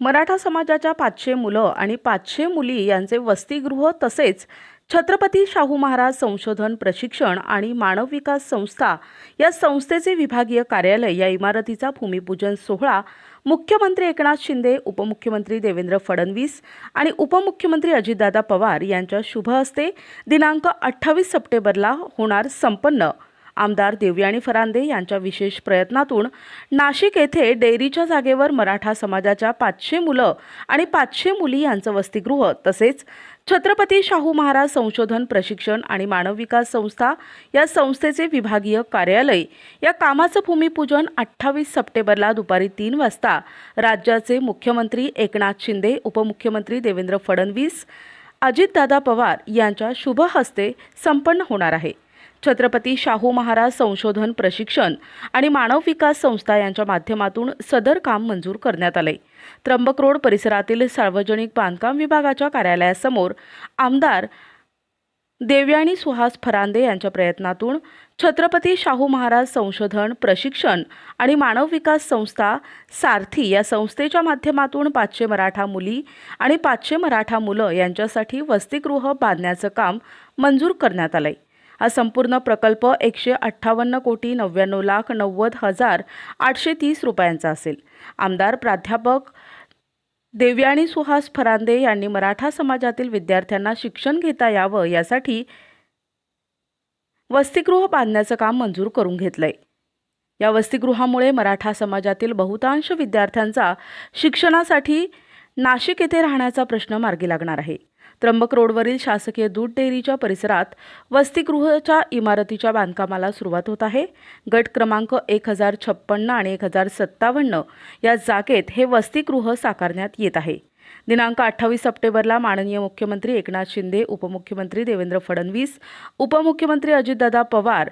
मराठा समाजाच्या पाचशे मुलं आणि पाचशे मुली यांचे वसतिगृह तसेच छत्रपती शाहू महाराज संशोधन प्रशिक्षण आणि मानव विकास संस्था या संस्थेचे विभागीय कार्यालय या इमारतीचा भूमिपूजन सोहळा मुख्यमंत्री एकनाथ शिंदे उपमुख्यमंत्री देवेंद्र फडणवीस आणि उपमुख्यमंत्री अजितदादा पवार यांच्या शुभ हस्ते दिनांक अठ्ठावीस सप्टेंबरला होणार संपन्न. आमदार देवयाणी फरांदे यांच्या विशेष प्रयत्नातून नाशिक येथे डेअरीच्या जागेवर मराठा समाजाच्या पाचशे मुलं आणि पाचशे मुली यांचं वसतिगृह तसेच छत्रपती शाहू महाराज संशोधन प्रशिक्षण आणि मानव विकास संस्था या संस्थेचे विभागीय कार्यालय या कामाचं भूमिपूजन अठ्ठावीस सप्टेंबरला दुपारी तीन वाजता राज्याचे मुख्यमंत्री एकनाथ शिंदे उपमुख्यमंत्री देवेंद्र फडणवीस अजितदादा पवार यांच्या शुभ हस्ते संपन्न होणार आहे. छत्रपती शाहू महाराज संशोधन प्रशिक्षण आणि मानव विकास संस्था यांच्या माध्यमातून सदर काम मंजूर करण्यात आले. त्र्यंबक रोड परिसरातील सार्वजनिक बांधकाम विभागाच्या कार्यालयासमोर आमदार देवयानी सुहास फरांदे यांच्या प्रयत्नातून छत्रपती शाहू महाराज संशोधन प्रशिक्षण आणि मानव विकास संस्था सारथी या संस्थेच्या माध्यमातून पाचशे मराठा मुली आणि पाचशे मराठा मुलं यांच्यासाठी वसतिगृह बांधण्याचं काम मंजूर करण्यात आलंय. हा संपूर्ण प्रकल्प एकशे अठ्ठावन्न कोटी नव्याण्णव लाख नव्वद हजार आठशे तीस रुपयांचा असेल. आमदार प्राध्यापक देवयानी सुहास फरांदे यांनी मराठा समाजातील विद्यार्थ्यांना शिक्षण घेता यावं यासाठी वसतिगृह बांधण्याचं काम मंजूर करून घेतलंय. या वसतिगृहामुळे मराठा समाजातील बहुतांश विद्यार्थ्यांचा शिक्षणासाठी नाशिक येथे राहण्याचा प्रश्न मार्गी लागणार आहे. त्र्यंबक रोडवरील शासकीय दूध डेअरीच्या परिसरात वसतिगृहाच्या इमारतीच्या बांधकामाला सुरुवात होत आहे. गट क्रमांक एक हजार छप्पन्न आणि एक हजार सत्तावन्न या जागेत हे वसतिगृह साकारण्यात येत आहे. दिनांक अठ्ठावीस सप्टेंबरला माननीय मुख्यमंत्री एकनाथ शिंदे उपमुख्यमंत्री देवेंद्र फडणवीस उपमुख्यमंत्री अजितदादा पवार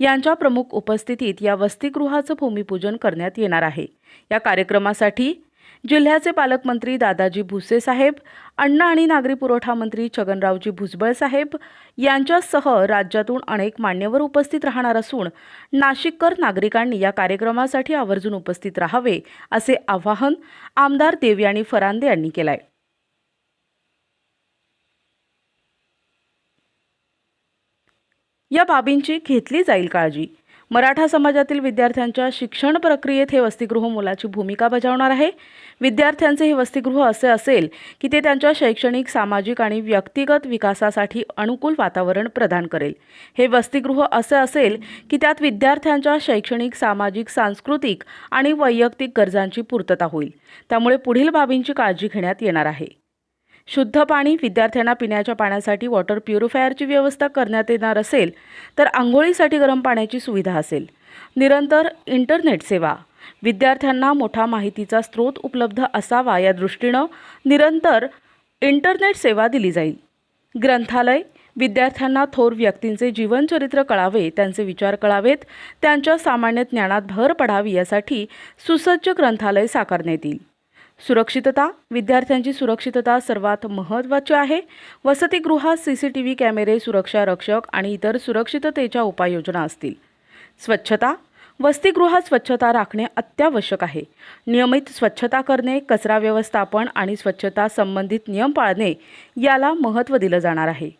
यांच्या प्रमुख उपस्थितीत या वसतिगृहाचं भूमिपूजन करण्यात येणार आहे. या कार्यक्रमासाठी जिल्ह्याचे पालकमंत्री दादाजी भुसे साहेब अन्न आणि नागरी पुरवठा मंत्री छगनरावजी भुजबळ साहेब यांच्यासह राज्यातून अनेक मान्यवर उपस्थित राहणार असून नाशिककर नागरिकांनी या कार्यक्रमासाठी आवर्जून उपस्थित राहावे असे आवाहन आमदार देवयानी फरांदे यांनी केलं आहे या बाबींची घेतली जाईल काळजी. मराठा समाजातील विद्यार्थ्यांच्या शिक्षण प्रक्रियेत हे वसतिगृह मोलाची भूमिका बजावणार आहे. विद्यार्थ्यांचे हे वसतिगृह असे असेल की ते त्यांच्या शैक्षणिक सामाजिक आणि व्यक्तिगत विकासासाठी अनुकूल वातावरण प्रदान करेल. हे वसतिगृह असे असेल की त्यात विद्यार्थ्यांच्या शैक्षणिक सामाजिक सांस्कृतिक आणि वैयक्तिक गरजांची पूर्तता होईल. त्यामुळे पुढील बाबींची काळजी घेण्यात येणार आहे. शुद्ध पाणी विद्यार्थ्यांना पिण्याच्या पाण्यासाठी वॉटर प्युरिफायरची व्यवस्था करण्यात येणार असेल तर आंघोळीसाठी गरम पाण्याची सुविधा असेल. निरंतर इंटरनेट सेवा. विद्यार्थ्यांना मोठा माहितीचा स्रोत उपलब्ध असावा या दृष्टीनं निरंतर इंटरनेट सेवा दिली जाईल. ग्रंथालय विद्यार्थ्यांना थोर व्यक्तींचे जीवनचरित्र कळावे त्यांचे विचार कळावेत त्यांच्या सामान्य ज्ञानात भर पडावी यासाठी सुसज्ज ग्रंथालय साकारण्यात येईल. सुरक्षितता विद्यार्थ्यांची सुरक्षितता सर्वात महत्त्वाची आहे. वसतिगृहात सी सी टी व्ही कॅमेरे सुरक्षा रक्षक आणि इतर सुरक्षिततेच्या उपाययोजना असतील. स्वच्छता वसतिगृहात स्वच्छता राखणे अत्यावश्यक आहे. नियमित स्वच्छता करणे कचरा व्यवस्थापन आणि स्वच्छता संबंधित नियम पाळणे याला महत्त्व दिलं जाणार आहे.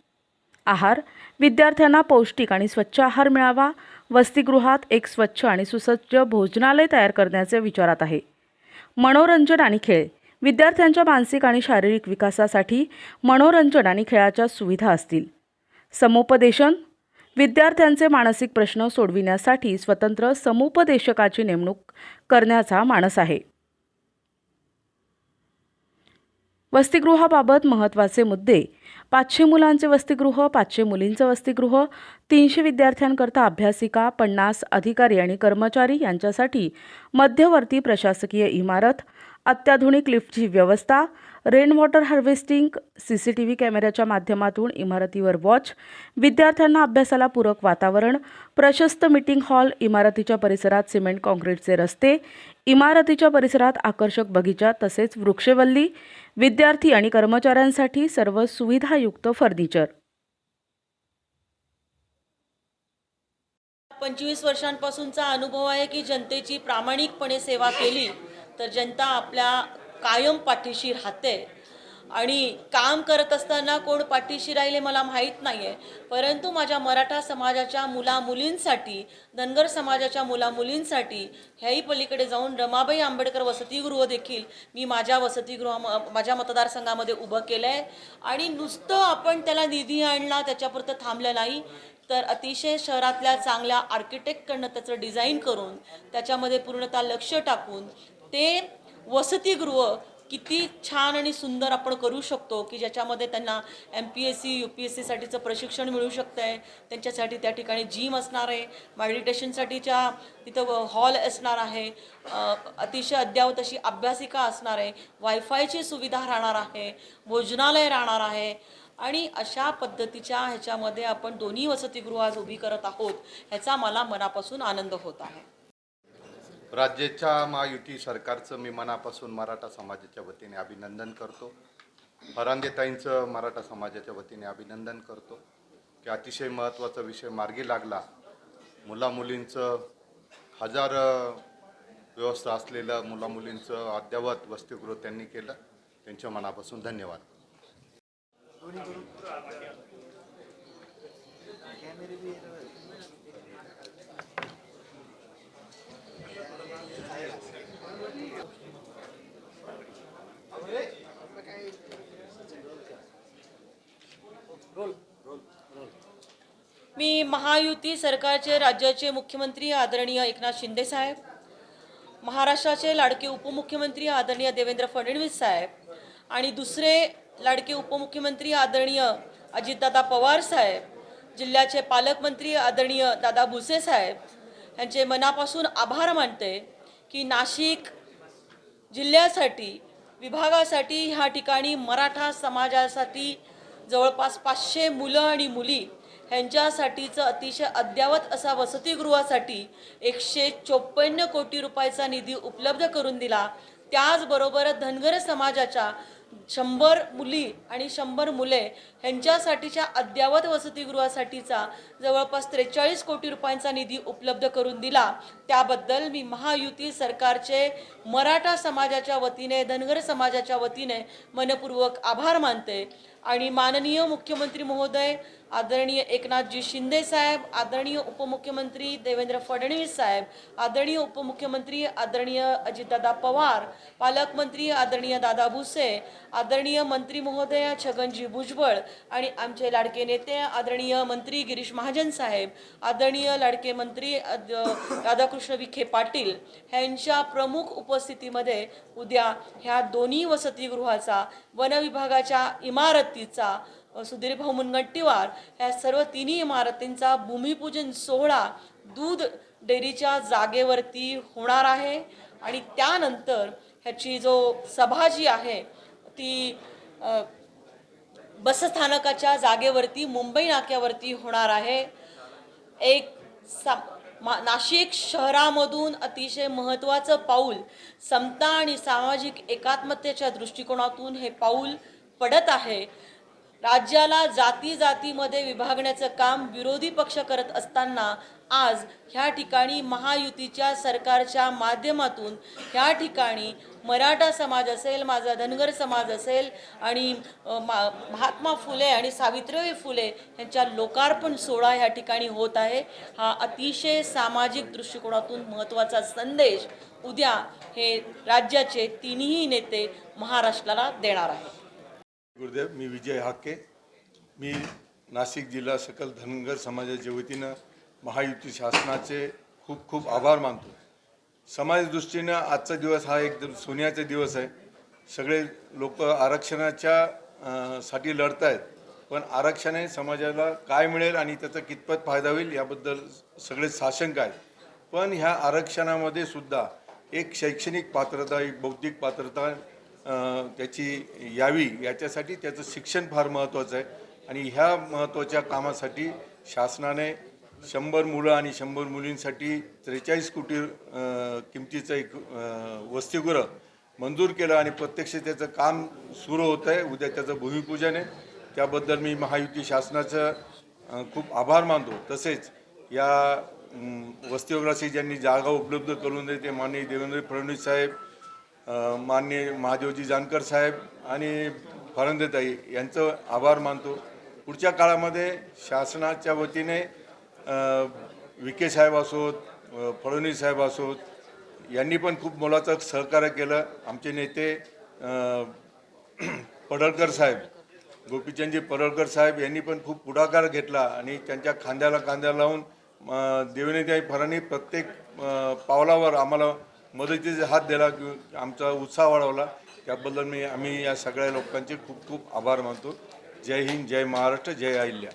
आहार विद्यार्थ्यांना पौष्टिक आणि स्वच्छ आहार मिळावा. वसतिगृहात एक स्वच्छ आणि सुसज्ज भोजनालय तयार करण्याचे विचारात आहे. मनोरंजन आणि खेळ. विद्यार्थ्यांच्या मानसिक आणि शारीरिक विकासासाठी मनोरंजन आणि खेळाच्या सुविधा असतील. समुपदेशन. विद्यार्थ्यांचे मानसिक प्रश्न सोडविण्यासाठी स्वतंत्र समुपदेशकाची नेमणूक करण्याचा मानस आहे. वसतिगृहाबाबत महत्त्वाचे मुद्दे. पाचशे मुलांचे वसतिगृह पाचशे मुलींचं वसतिगृह तीनशे विद्यार्थ्यांकरता अभ्यासिका पन्नास अधिकारी आणि कर्मचारी यांच्यासाठी मध्यवर्ती प्रशासकीय इमारत अत्याधुनिक लिफ्टची व्यवस्था rain water harvesting C C T V कॅमेऱ्याच्या माध्यमातून इमारतीवर वॉच विद्यार्थ्यांना अभ्यासाला पूरक वातावरण प्रशस्त मीटिंग हॉल इमारतीच्या परिसरात सिमेंट कॉन्क्रीटचे रस्ते इमारतीच्या परिसरात आकर्षक बगीचा तसेच वृक्षवल्ली विद्यार्थी आणि कर्मचाऱ्यांसाठी सर्व सुविधायुक्त फर्निचर. पंचवीस वर्षांपासूनचा अनुभव आहे की जनतेची प्रामाणिकपणे सेवा केली तर जनता आपल्या कायम पाठीशी राहते. आणि काम करत असताना कोण पाठीशी राहिले मला माहीत नाही आहे परंतु माझ्या मराठा समाजाच्या मुलामुलींसाठी धनगर समाजाच्या मुलामुलींसाठी ह्याही पलीकडे जाऊन रमाबाई आंबेडकर वसतिगृह देखील मी माझ्या वसतिगृहा माझ्या मतदारसंघामध्ये उभं केलं आहे आणि नुसतं आपण त्याला निधी आणला त्याच्यापुरतं थांबलं नाही तर अतिशय शहरातल्या चांगल्या आर्किटेक्टकडनं त्याचं डिझाईन करून त्याच्यामध्ये पूर्णतः लक्ष टाकून ते वसतिगृह किती छान आणि सुंदर आपण करू शकतो की ज्याच्यामध्ये त्यांना M P S C U P S सीसाठीचं प्रशिक्षण मिळू शकतं आहे त्यांच्यासाठी त्या ठिकाणी जिम असणार आहे. मेडिटेशनसाठीच्या तिथं हॉल असणार आहे. अतिशय अद्यावत अशी अभ्यासिका असणार आहे. वायफायची सुविधा राहणार आहे. भोजनालय राहणार आहे. आणि अशा पद्धतीच्या ह्याच्यामध्ये आपण दोन्ही वसतिगृह आज उभी करत आहोत ह्याचा मला मनापासून आनंद होत आहे. राज्याच्या महायुती सरकारचं मी मनापासून मराठा समाजाच्या वतीने अभिनंदन करतो. फरांदेताईंचं मराठा समाजाच्या वतीने अभिनंदन करतो. की अतिशय महत्त्वाचा विषय मार्गी लागला. मुलामुलींचं हजार व्यवस्था असलेलं मुलामुलींचं अद्ययावत वसतिगृह त्यांनी केलं. त्यांच्या मनापासून धन्यवाद. मी महायुती सरकारचे राज्याचे मुख्यमंत्री आदरणीय एकनाथ शिंदे साहेब महाराष्ट्राचे लाडके उपमुख्यमंत्री आदरणीय देवेंद्र फडणवीस साहेब आणि दुसरे लाडके उपमुख्यमंत्री आदरणीय अजितदादा पवार साहेब जिल्ह्याचे पालकमंत्री आदरणीय दादा भुसे साहेब यांचे मनापासून आभार मानते की नाशिक जिल्ह्यासाठी विभागासाठी ह्या ठिकाणी मराठा समाजासाठी जवळपास पाचशे मुलं आणि मुली ह्यांच्यासाठीचं अतिशय अद्ययावत असा वसतिगृहासाठी एकशे चोपन्न कोटी रुपयाचा निधी उपलब्ध करून दिला. त्याचबरोबर धनगर समाजाच्या शंभर मुली आणि शंभर मुले ह्यांच्यासाठीच्या अद्ययावत वसतिगृहासाठीचा जवळपास त्रेचाळीस कोटी रुपयांचा निधी उपलब्ध करून दिला. त्याबद्दल मी महायुती सरकारचे मराठा समाजाच्या वतीने धनगर समाजाच्या वतीने मनपूर्वक आभार मानते. आणि माननीय मुख्यमंत्री महोदय आदरणीय एकनाथजी शिंदे साहेब आदरणीय उपमुख्यमंत्री देवेंद्र फडणवीस साहेब आदरणीय उपमुख्यमंत्री आदरणीय अजितदादा पवार पालकमंत्री आदरणीय दादा भुसे आदरणीय मंत्री महोदय छगनजी भुजबळ आणि आमचे लाडके नेते आदरणीय मंत्री गिरीश महाजन साहेब आदरणीय लाडके मंत्री राधाकृष्ण विखे पाटील ह्यांच्या प्रमुख उपस्थितीमध्ये उद्या ह्या दोन्ही वसतिगृहाचा वनविभागाच्या इमारतीचा सुधीर भाऊ मुनगंटीवार ह्या सर्व तिन्ही इमारतींचा भूमिपूजन सोहळा दूध डेअरीच्या जागेवरती होणार आहे. आणि त्यानंतर ह्याची जो सभा जी आहे ती बसस्थानकाच्या जागेवरती मुंबई नाक्यावरती होणार आहे. एक सा मा नाशिक शहरामधून अतिशय महत्त्वाचं पाऊल समता आणि सामाजिक एकात्मतेच्या दृष्टिकोनातून हे पाऊल पडत आहे. राज्याला जाती जातीमध्ये विभागण्याचं काम विरोधी पक्ष करत असताना आज ह्या ठिकाणी महायुतीच्या सरकारच्या माध्यमातून ह्या ठिकाणी मराठा समाज असेल माझा धनगर समाज असेल आणि मा महात्मा फुले आणि सावित्रीबाई फुले यांच्या लोकार्पण सोहळा ह्या ठिकाणी होत आहे. हा अतिशय सामाजिक दृष्टिकोनातून महत्त्वाचा संदेश उद्या हे राज्याचे तिन्ही नेते महाराष्ट्राला देणार आहेत. गुरुदेव मी विजय हाके. मी नाशिक जिल्हा सकल धनगर समाजाच्या वतीनं महायुती शासनाचे खूप खूप आभार मानतो. समाज दृष्टीनं आजचा दिवस हा एकदम सोन्याचा दिवस आहे. सगळे लोक आरक्षणाच्या साठी लढत आहेत पण आरक्षणाने समाजाला काय मिळेल आणि त्याचा कितपत फायदा होईल याबद्दल सगळे साशंक आहेत. पण ह्या आरक्षणामध्ये सुद्धा एक शैक्षणिक पात्रता एक बौद्धिक पात्रता त्याची यावी याच्यासाठी त्याचं शिक्षण फार महत्त्वाचं आहे. आणि ह्या महत्त्वाच्या कामासाठी शासनाने शंभर मुलं आणि शंभर मुलींसाठी त्रेचाळीस कोटी किमतीचं एक वसतिगृह मंजूर केलं आणि प्रत्यक्ष त्याचं काम सुरू होतं आहे. उद्या त्याचं भूमिपूजन आहे. त्याबद्दल मी महायुती शासनाचं खूप आभार मानतो. तसेच या वसतिगृहाशी ज्यांनी जागा उपलब्ध करून दिली ते माननीय देवेंद्र फडणवीस साहेब मान्य माननीय महादेवजी जानकर साहेब आणि फरंदेताई यांचं आभार मानतो. पुढच्या काळामध्ये शासनाच्या वतीने अ, विखे साहेब असोत फडणवीस साहेब असोत यांनी पण खूप मोलाचं सहकार्य केलं. आमचे नेते पडळकर साहेब गोपीचंदजी पडळकर साहेब यांनी पण खूप पुढाकार घेतला आणि त्यांच्या खांद्याला खांद्या लावून अ, फरांनी प्रत्येक पावलावर आम्हाला मदतीचा हात दिला की आमचा उत्साह वाढवला. त्याबद्दल मी आम्ही या सगळ्या लोकांचे खूप खूप आभार मानतो. जय हिंद जय महाराष्ट्र जय अहिल्या.